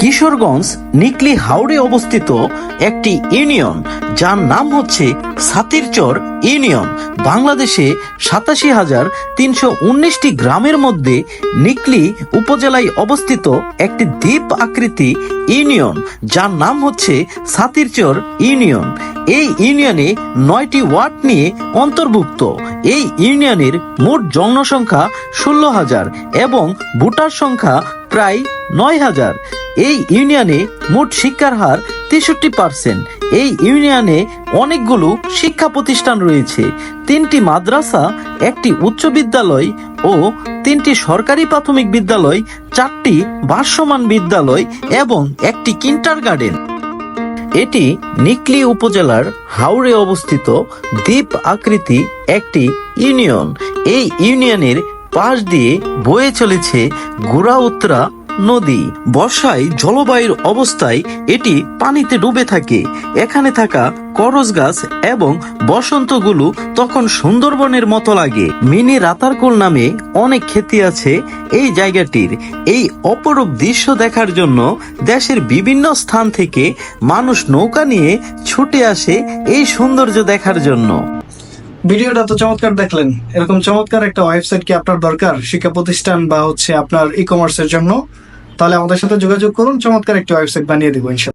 কিশোরগঞ্জ নিকলি হাওড়ে অবস্থিত একটি ইউনিয়ন, যার নাম হচ্ছে সাতিরচর ইউনিয়ন। বাংলাদেশে সাতাশি হাজার তিনশো উনিশটি গ্রামের মধ্যে নিকলি উপজেলায় অবস্থিত একটি দ্বীপ আকৃতি ইউনিয়ন, যার নাম হচ্ছে সাতিরচর ইউনিয়ন। এই ইউনিয়নে নয়টি ওয়ার্ড নিয়ে অন্তর্ভুক্ত। এই ইউনিয়নের মোট জনসংখ্যা ষোলো হাজার এবং ভোটার সংখ্যা প্রায় নয় হাজার। এই ইউনিয়নে মোট শিক্ষার হার তেষট্টি পার্সেন্ট। এই ইউনিয়নে অনেকগুলো শিক্ষা প্রতিষ্ঠান রয়েছে। তিনটি মাদ্রাসা, একটি উচ্চ বিদ্যালয় ও তিনটি সরকারি প্রাথমিক বিদ্যালয়, চারটি ভাষ্যমান বিদ্যালয় এবং একটি কিন্টার গার্ডেন। এটি নিকলি উপজেলার হাওড়ে অবস্থিত দ্বীপ আকৃতি একটি ইউনিয়ন। এই ইউনিয়নের পাশ দিয়ে বয়ে চলেছে গুড়াউত্রা নদী, বর্ষায়, জলবায়ুর অবস্থায় এটি পানিতে ডুবে থাকে। এখানে থাকা করজ গাছ এবং বসন্তগুলো তখন সুন্দরবনের মতো লাগে। মিনি রাতারকুল নামে অনেক খ্যাতি আছে এই জায়গাটির। এই অপরূপ দৃশ্য দেখার জন্য দেশের বিভিন্ন স্থান থেকে মানুষ নৌকা নিয়ে ছুটে আসে এই সৌন্দর্য দেখার জন্য। ভিডিওটা তো চমৎকার দেখলেন। এরকম চমৎকার একটা ওয়েবসাইট কি আপনার দরকার, শিক্ষা প্রতিষ্ঠান বা হচ্ছে আপনার ই কমার্সের জন্য? তাহলে আমাদের সাথে যোগাযোগ করুন, চমৎকার একটা ওয়েবসাইট বানিয়ে দেবো ইনশাল্লাহ